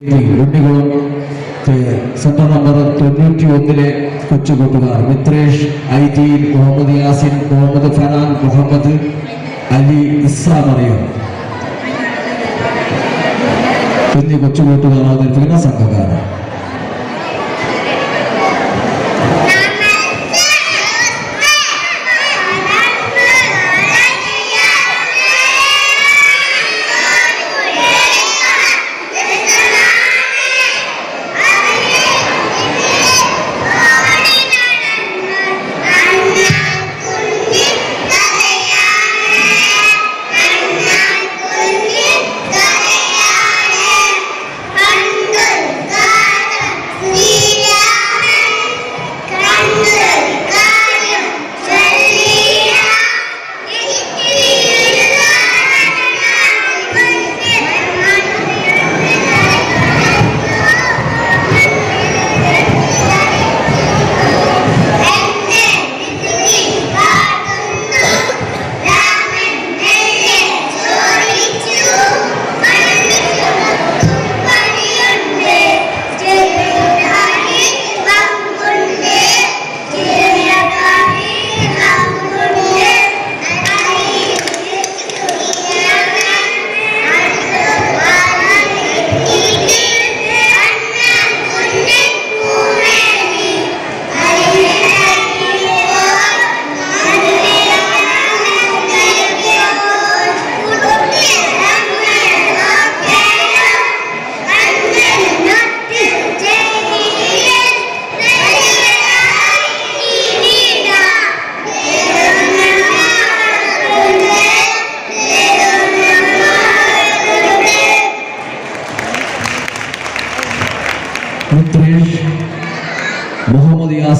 Unnikulam centre number തൊണ്ണൂറ്റി ഒന്നിലെ കൊച്ചുകൂട്ടുകാർ മിത്രേഷ് ഐദീൻ മുഹമ്മദ് യാസിൻ മുഹമ്മദ് ഫനാൻ മുഹമ്മദ് അലി ഇസ്ലാമറിയം എന്നീ കൊച്ചുകൂട്ടുകാർ അവതരിപ്പിക്കുന്ന സംഘകാരം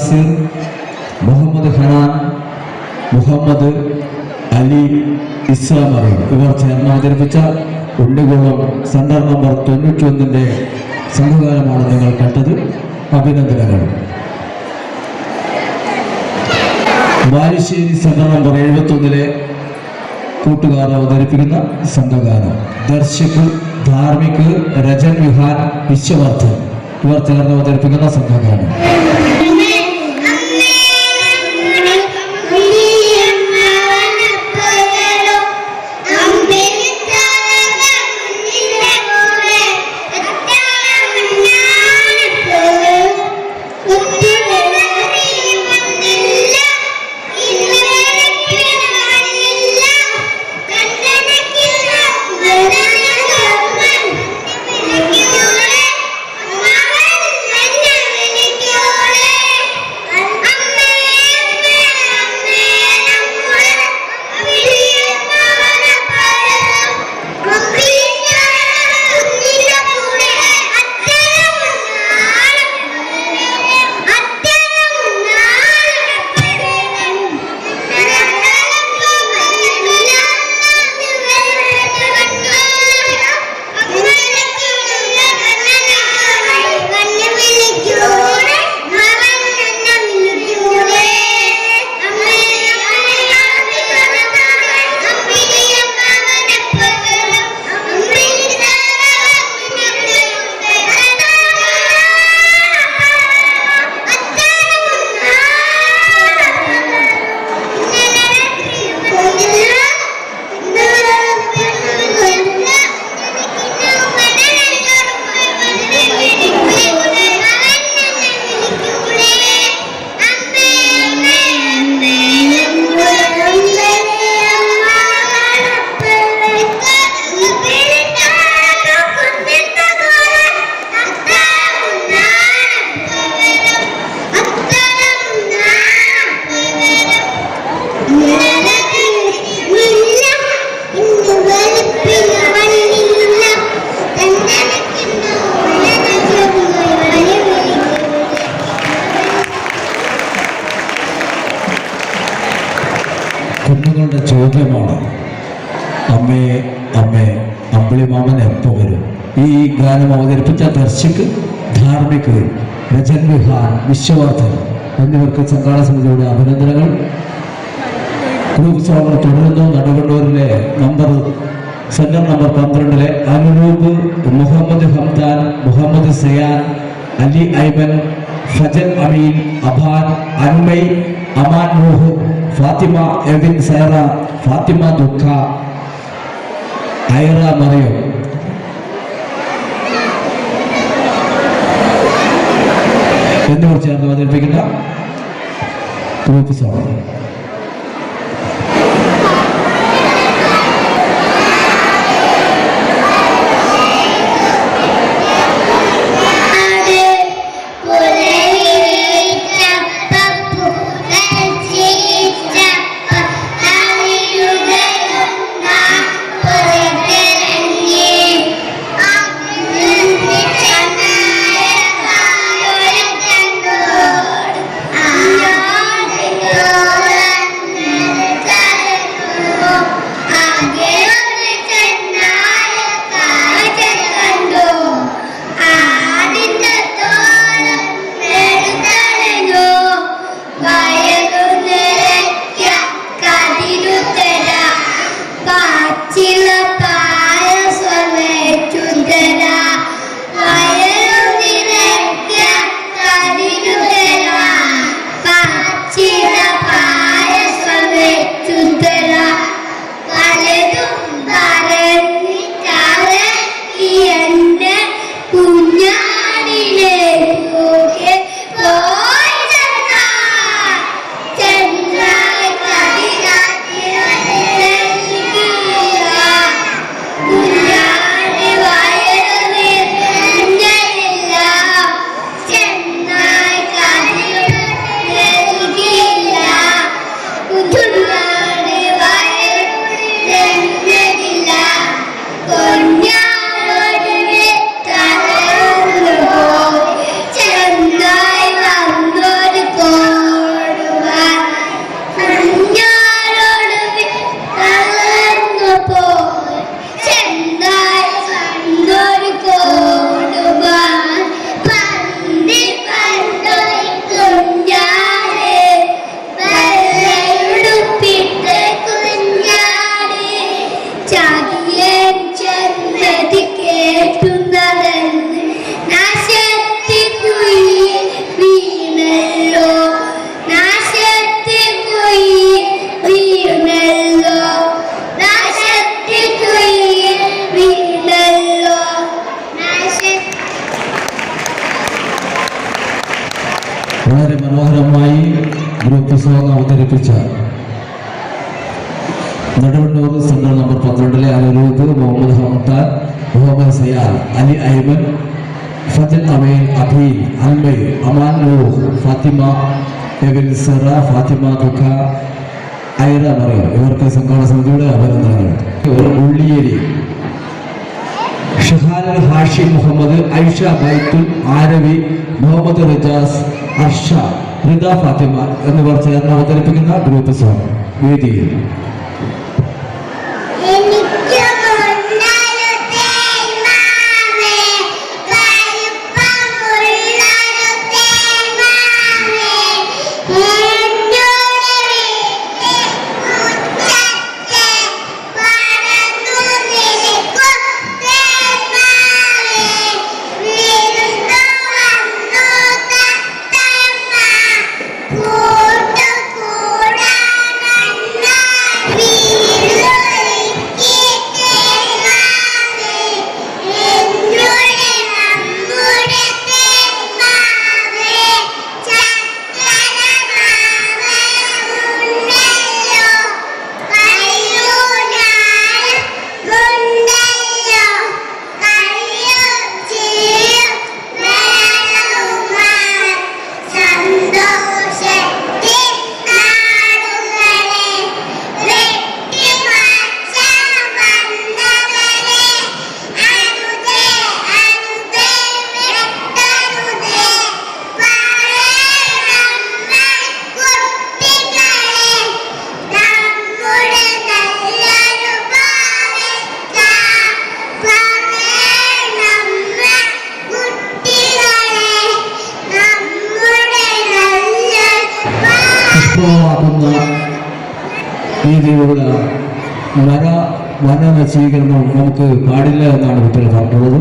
യാസിർ മുഹമ്മദ് ഹനാൻ മുഹമ്മദ് അലി ഇസ്ലാം അറി ഇവർ ചേർന്ന് അവതരിപ്പിച്ച ഉണ്ണികുളം സെന്റർ നമ്പർ തൊണ്ണൂറ്റി ഒന്നിന്റെ സംഘകാരമാണ് നിങ്ങൾ കണ്ടത് അഭിനന്ദനങ്ങൾ. ബാലുശ്ശേരി സെന്റർ നമ്പർ എഴുപത്തി ഒന്നിലെ കൂട്ടുകാർ അവതരിപ്പിക്കുന്ന സംഘഗാനം. ദർശക് ധാർമ്മിക് രജൻ വിഹാൻ വിശ്വവർദ്ധൻ. ഇവർ ചേർന്ന് അവതരിപ്പിക്കുന്ന സംഘഗാനം. കുഞ്ഞുങ്ങളുടെ ചോദ്യമാണ്. അമ്മേ അമ്മേ അമ്പിളി മാമൻ എപ്പോ വരും? ഈ ഗാനം അവതരിപ്പിച്ച ദർശക് ധാർമ്മിക് രജൻ വിഹാർ വിശ്വവർദ്ധൻ എന്നിവർക്ക് സംഘാടന സമിതിയുടെ അഭിനന്ദനങ്ങൾ ഗ്രൂപ്പ് സോണർ തുടരുന്നു. നടുവണ്ണൂരിലെ നമ്പർ സെന്റർ നമ്പർ പന്ത്രണ്ടിലെ അനുരൂപ് മുഹമ്മദ് ഹംദാൻ മുഹമ്മദ് സയാൻ അലി ഐമൻ ഫജൽ അമീൻ അബാൻ അൻമൈ അമാൻ നൂഹ് ഫാത്തിമ എവിൻ സൈറ ഫാത്തിമ ദുഃഖ ഐറ മറിയം. എന്നിവർ ചേർന്ന് അവതരിപ്പിക്കുന്ന ഗ്രൂപ്പ് വളരെ മനോഹരമായി ഗ്രൂപ്പ് സോങ് അവതരിപ്പിച്ച നെടുവണ്ണൂർ സെന്റർ നമ്പർ പന്ത്രണ്ടിലെ അനുരൂപ് മുഹമ്മദ് ഹംദാൻ മുഹമ്മദ് സയാൽ അലി ഐമൻ ഫജൽ അമീൻ അബീൽ അൽമൈ അമാൻ നൂഹ് ഫാത്തിമ എബിൻ സെറ ഫാത്തിമ ദുഃഖ ഐറ മറിയം. ഇവർക്ക് സംഘാടന സമിതിയുടെ അഭിനന്ദനങ്ങൾ. ഒരു ഉള്ളിയേരി ഷഹാൻ ഹാഷിം മുഹമ്മദ് ഐഷ ബൈത്തുൽ ആരവി മുഹമ്മദ് റിജാസ് അർഷ റിദ ഫാത്തിമ എന്നിവർ ചേർന്ന് അവതരിപ്പിക്കുന്ന ഗ്രൂപ്പ് സോങ്. വേദിയിൽ സ്ഥാന നശീകരണം നമുക്ക് പാടില്ല എന്നാണ് കുട്ടികൾ പറഞ്ഞിട്ടുള്ളത്